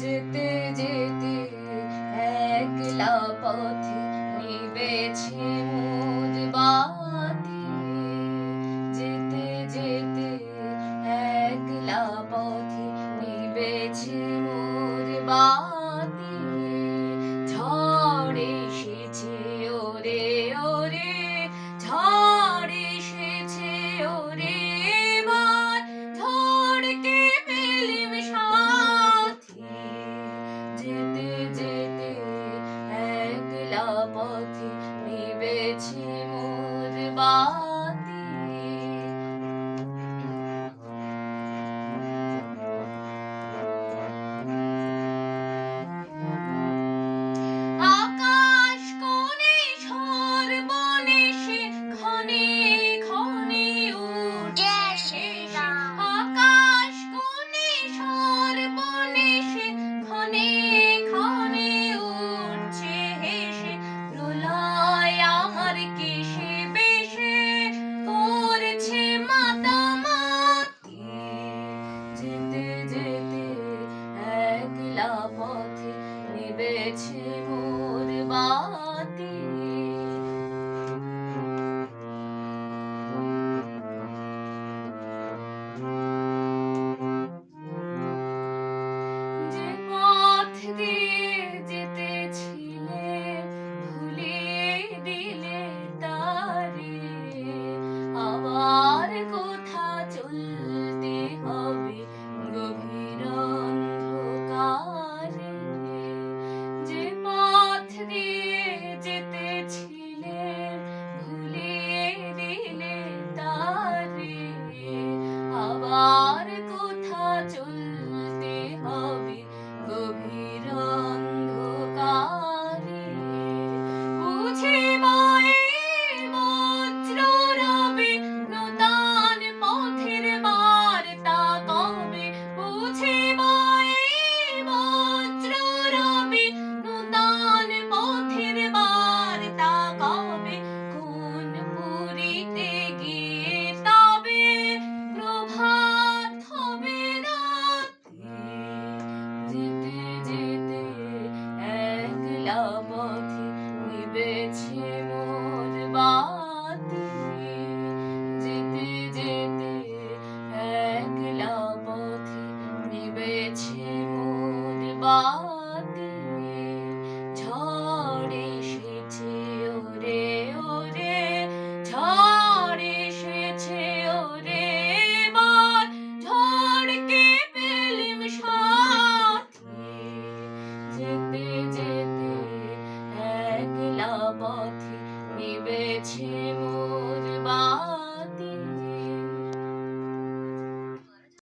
যেতে যেতে একলা পথে নিবেছে মোর বাতি। যেতে যেতে একলা পথে নিবেছে মোর বাতি। ঝড় এসেছে ওরে ওরে। ঝড় এসেছে ওরে। পথে নিবেছে মোর বাতি যেতে যেতে একলা পথে নিবেছে মোর বাতি যেতে একলা পথে নিবেছে মোর বাতি। যেতে যেতে একলা পথে নিবেছে মোর বাতি। নিবেছে মোর